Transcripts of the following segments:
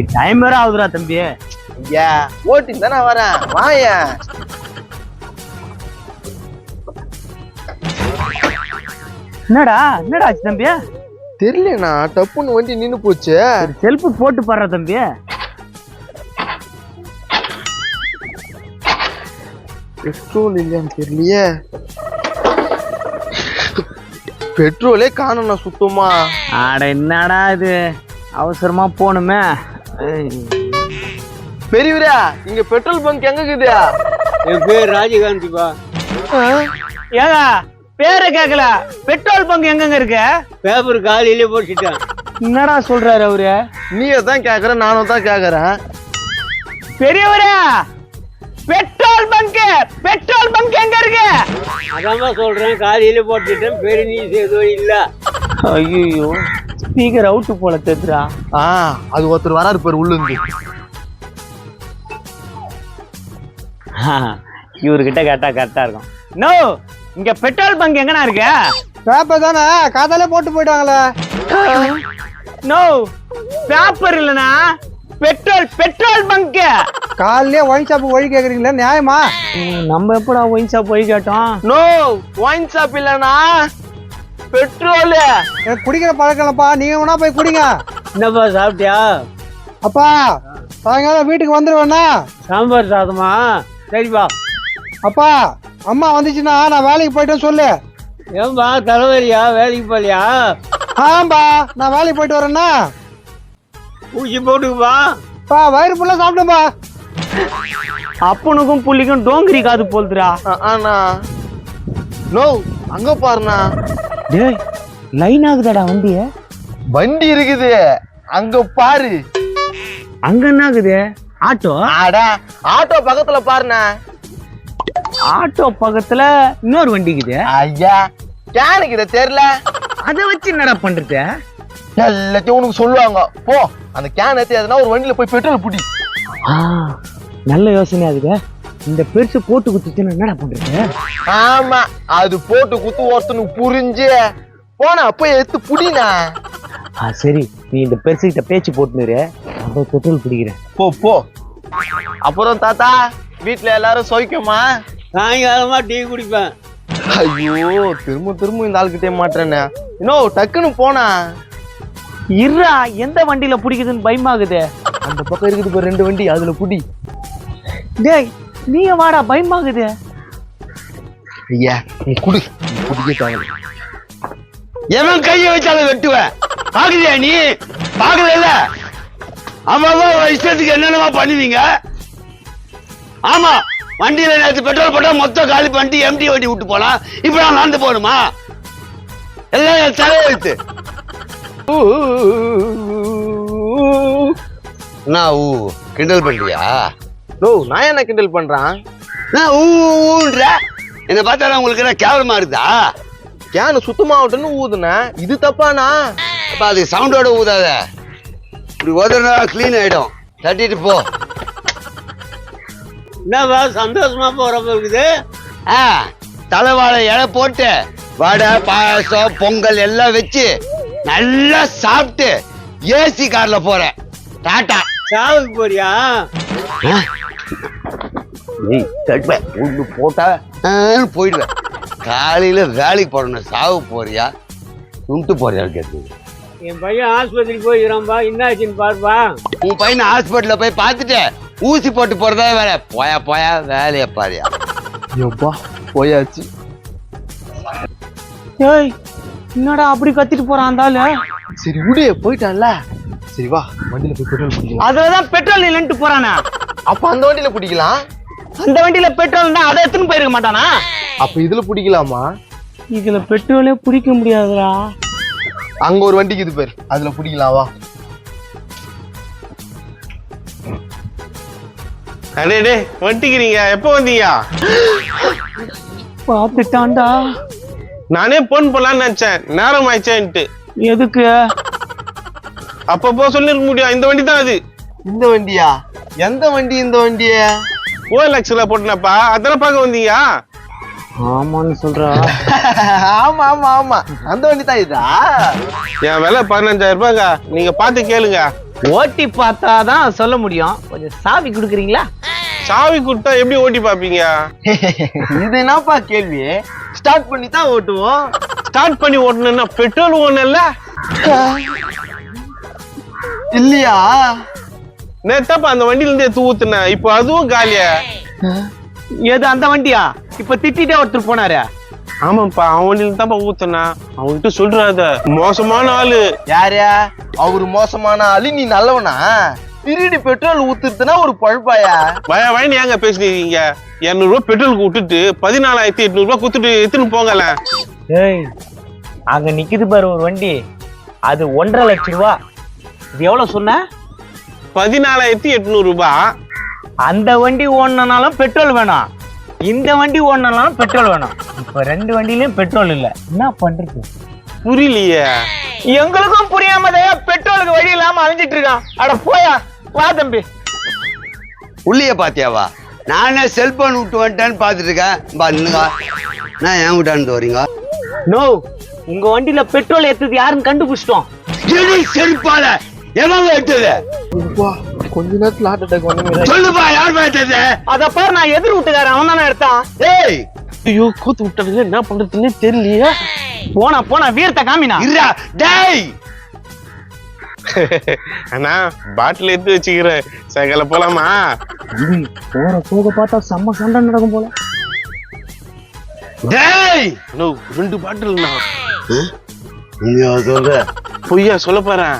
Time வேற ஆகுதுடா தம்பி. ஐயா ஓட்டி தானே வரேன். வாயா என்னடா என்னடா ஆச்சு தம்பி? தெரியலண்ணா டப்புன்னு வண்டி நின்னு போச்சு. செல்ஃபு போட்டு பாடுற தம்பி. பெட்ரோல் இல்லையான்னு தெரியலையே. பெட்ரோலே காணோண்ணா சுத்தமா. ஆட என்னடா இது? அவசரமா போகணுமே. பெரியவரா இங்க பெட்ரோல் பங்க் எங்க இருக்குது? என் பேர் ராஜகாந்திப்பா ஏங்க பேரை கேட்கல பெட்ரோல் பங்க் எங்கங்க இருக்கு? பேப்பர் காலையிலே போட்டுட்டேன். என்னடா சொல்றாரு அவரு? நீயே தான் கேக்குற நானும் தான் கேக்குறேன். பெரியவரே பெட்ரோல் பங்க் பெட்ரோல் பங்க் எங்க இருக்கு? அதாம்மா சொல்றேன் காலையில போட்டுட்டேன் பெரிய நீஸ் எதுவும் இல்ல. ஐயோ ஸ்பீக்கர் அவுட்டு போல தெரியுதா ஆ அது ஒருத்தர் வராரு பேர் உள்ளுந்து. இவர்கிட்ட கேட்டா கரெக்டா இருக்கும். நோ இங்க பெட்ரோல் பங்க் எங்கண்ணா இருக்கு? பேப்பர் தானே காதாலே போட்டு போயிட்டாங்களே. நோ பேப்பர் இல்லனா பெட்ரோல் பெட்ரோல் பங்க். காலையிலே ஒயின் ஷாப்புக்கு வழி கேக்குறீங்களா நியாயமா? நம்ம எப்படா ஒயின் ஷாப் போய் கேட்டோம்? நோ ஒயின் ஷாப் இல்லனா பெட்ரோல். எனக்கு குடிக்கிற பழக்கம் இல்லப்பா நீங்க வேணா போய் குடிங்க. என்னப்பா சாப்பிட்டியா? அப்பா சாயங்காலம் வீட்டுக்கு வந்துருவேண்ணா. சாம்பார் சாதமா? சரிப்பா. அப்பா அம்மா வந்துச்சுன்னா நான் வேலைக்கு போயிட்டேன் சொல்லு. ஏன்பா தலைவலியா வேலைக்கு போலியா ஆம்பா நான் வேலைக்கு போயிட்டு வரேன்னா ஊசி போட்டுக்குப்பா. பா வயிறு ஃபுல்லா சாப்பிடும்பா. அப்பனுக்கும் புள்ளிக்கும் டோங்கிரி காது போல்துடா. ஆனா நோ அங்க பாருண்ணா. டேய் லைன் ஆகுதாடா வண்டிய. வண்டி இருக்குது. அங்க பாரு. அங்க என்ன ஆகுது? ஆட்டோ? அடா ஆட்டோ பக்கத்துல பாருண்ணா. ஆட்டோ பக்கத்துல இன்னொரு வண்டி இருக்குது. ஐயா கேனுக்கு இதை? தெரியல. அதை வச்சு என்னடா பண்றது? எல்லாத்தையும் உனக்கு சொல்லுவாங்க. போ அந்த கேன் ஏத்தி எதுனா ஒரு வண்டியில போய் பெட்ரோல் புடி. ஆ, நல்ல யோசனை ஆகுது இந்த பெருசு போட்டு குத்துச்சுன்னா என்னடா பண்றது? ஆமா அது போட்டு குத்து ஒருத்தனுக்கு புரிஞ்சு. போனா போய் எடுத்து புடினா. ஆ சரி. நீ இந்த பெருசு கிட்ட பேச்சு போட்டுனுரு. போய் பெட்ரோல் பிடிக்கிறேன். போ போ. அப்புறம் தாத்தா வீட்ல எல்லாரும் சோய்க்குமா? சாயங்காலமா டீ குடிப்பேன். ஐயோ திரும்ப திரும்ப இந்த ஆள்கிட்டே மாட்டேனே இன்னும் டக்குன்னு போனா. இருடா எந்த வண்டியில பிடிக்குதுன்னு பயமாகுது. அந்த பக்கம் இருக்குது பாரு ரெண்டு வண்டி அதுல புடி டேய் நீ வாடா பயமாகுது. ஐயா நீ குடி. குடிக்க தேவை எவன் கைய வச்சாலும் வெட்டுவேன் பாக்குறியா நீ? பாக்கல ஆமா இஷ்டத்துக்கு என்னென்னமா பண்ணுவீங்க? ஆமா வண்டியில நேற்று பெட்ரோல் போட்டா மொத்தம் காலி பண்ணிட்டு எம்டி வண்டி விட்டு போலாம். இப்ப நான் நடந்து போகணுமா? எல்லாம் செலவழித்து என்ன ஊ? கிண்டல் பண்றியா? நோ நான் என்ன கிண்டல் பண்றான்? ஊன்ற. என்னை பார்த்தா உங்களுக்கு என்ன கேவலமா இருக்குதா? கேனு சுத்தமாகட்டும்னு ஊதுனேன் இது தப்பானா? அப்ப அது சவுண்டோட ஊதாத. இப்படி உதறா க்ளீன் ஆயிடும். தட்டிட்டு போ. என்னப்பா சந்தோஷமா போறப்ப இருக்குது? ஆ தலைவாழை இலை போட்டு வடை பாயாசம் பொங்கல் எல்லாம் வச்சு நல்லா சாப்பிட்டு ஏசி கார்ல போறேன். டாட்டா சாவுக்கு போறியா? நீ தட்டுவேன் ஒன்று போட்டா ஆன்னு போயிடுவேன் காலையில வேலைக்கு போறணும் சாவு போறியா? உண்டு போறியா கேட்டு. என் பையன் ஆஸ்பத்திரிக்கு போயிருக்கான்பா என்னாச்சுன்னு பாருப்பா. உன் பையனை ஹாஸ்பிட்டல்ல போய் பார்த்துட்டு. ஊசி போட்டு போறதா வேலை போயா போயா வேலையை பாரியா. எப்பா போயாச்சு. ஏய் என்னடா அப்படி கத்திட்டு போறான் அந்த ஆளு? சரி விடு போயிட்டான்ல. சரி வா. வண்டியில போய் பெட்ரோல் அதுலதான் பெட்ரோல் இல்லைன்ட்டு போறானா. அப்ப அந்த வண்டியில பிடிக்கலாம் அந்த வண்டியில பெட்ரோல் அதை எடுத்துன்னு போயிருக்க மாட்டானா? அப்ப இதுல பிடிக்கலாமா? இதுல பெட்ரோலே பிடிக்க முடியாதுடா. அங்க ஒரு வண்டிக்கு இது பேர். அதுல பிடிக்கலாம் வா. அடே டே வந்துக்கிறீங்க எப்போ வந்தீங்க? பார்த்துட்டான்டா. நானே போன் போலான்னு நினைச்சேன். நேரம் ஆயிடுச்சேன்ட்டு. எதுக்கு? அப்பப்போ சொல்லிருக்க முடியும். இந்த வண்டி தான் அது. இந்த வண்டியா? எந்த வண்டி இந்த வண்டிய? ஓஎல்எக்ஸ்ல போட்டுனப்பா. அதெல்லாம் பார்க்க வந்தீங்க? ஆமான்னு சொல்றா. ஆமா ஆமா ஆமா. அந்த வண்டி தான் இதா? என் விலை பதினஞ்சாயிரம் ரூபாய்ங்க நீங்க பார்த்து கேளுங்க. ஓட்டி பார்த்தாதான் சொல்ல முடியும். கொஞ்சம் சாவி கொடுக்குறீங்களா? சாவி கொடுத்தா எப்படி ஓட்டி பாப்பீங்க இது என்னப்பா கேள்வி? ஸ்டார்ட் பண்ணி தான் ஓட்டுவோம். ஸ்டார்ட் பண்ணி ஓட்டணும்னா பெட்ரோல் ஒண்ணு இல்ல இல்லையா? நேத்தாப்பா அந்த வண்டியில இருந்து எடுத்து ஊத்துனேன் இப்போ அதுவும் காலியா? ஏது அந்த வண்டியா? இப்ப திட்டிட்டே ஒருத்தர் போனாரு. ஆமாப்பா அவன் வண்டியில தான்ப்பா ஊத்துனா. அவன்கிட்ட சொல்றாத மோசமான ஆளு. யாரு அவரு மோசமான ஆளு நீ நல்லவனா? திருடி பெட்ரோல் ஊத்துறதுனா ஒரு பழுப்பாயா? வய வயன் ஏங்க பேசுறீங்க இருநூறு ரூபாய் பெட்ரோலுக்கு விட்டுட்டு பதினாலாயிரத்தி எட்நூறு ரூபாய் குத்துட்டு எடுத்துன்னு போங்கல. ஏய் அங்க நிக்குது பாரு ஒரு வண்டி. அது ஒன்றரை லட்சம் ரூபா. இது எவ்வளவு சொன்ன? பதினாலாயிரத்தி எட்நூறு ரூபாய் அந்த வண்டி ஓடனாலும் பெட்ரோல் வேணும். இந்த வண்டி ஓடனாலும் பெட்ரோல் வேணும். இப்ப ரெண்டு வண்டியிலயும் பெட்ரோல் இல்ல. என்ன பண்றது? புரியலையே. எங்களுக்கும் புரியாமதே பெட்ரோலுக்கு வழி இல்லாம அலைஞ்சிட்டு இருக்கான். அட போயா வா தம்பி. உள்ளிய பாத்தியாவா? நானே செல்போன் விட்டு வந்துட்டேன்னு பார்த்துட்டு இருக்கேன் பா நின்னுங்க நான் ஏன் விட்டான்னு வரீங்க நோ உங்க வண்டியில பெட்ரோல் ஏத்தது யாருன்னு கண்டுபிடிச்சிட்டோம். செருப்பால. எவன் எடுத்தது? கொஞ்ச நேரத்துல ஹார்ட் அட்டாக் வந்து சொல்லுப்பா யார் எடுத்தது அத பாரு நான் எதிர் வீட்டுக்காரன் அவன் தானே எடுத்தான். ஏய்! ஐயோ கூத்து விட்டதுல என்ன பண்றதுன்னே தெரியலையே. போனா போனா வீரத்தை காமினா? இருடா டேய்! அண்ணா பாட்டில் எடுத்து வச்சுக்கிறேன். சகல போலாமா? போற போக பார்த்தா செம்ம சண்டை நடக்கும் போல. டேய்! அண்ணோ, ரெண்டு பாட்டில்ண்ணா நீ சொல்ற? பொய்யா சொல்ல போறேன்.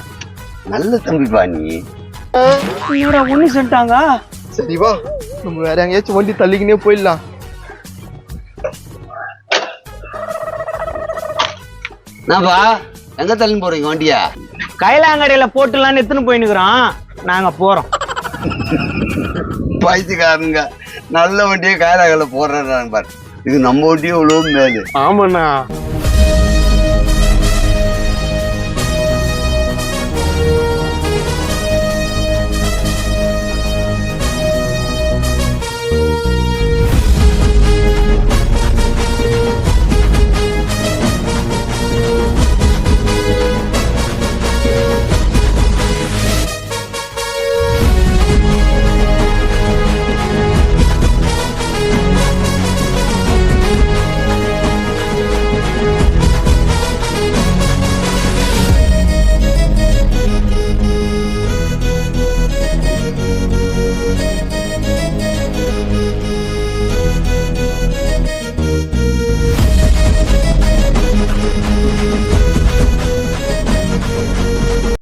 நல்ல தம்பிப்பா நீ. இவரா ஒண்ணு சென்ட்டாங்க சரி வா. நம்ம வேற எங்கேயாச்சும் வண்டி தள்ளிக்கினே போயிடலாம். என்னப்பா? எங்க தள்ளி போறீங்க வண்டியா? கைலாங்கடையில போட்டுலான்னு எடுத்துன்னு போயினுக்குறோம் நாங்க போறோம். பைத்தியக்காரனுங்க. நல்ல வண்டியை காயலாகல போடுறான் பாரு. இது நம்ம வண்டியும் இவ்வளவு மேலு. ஆமாண்ணா.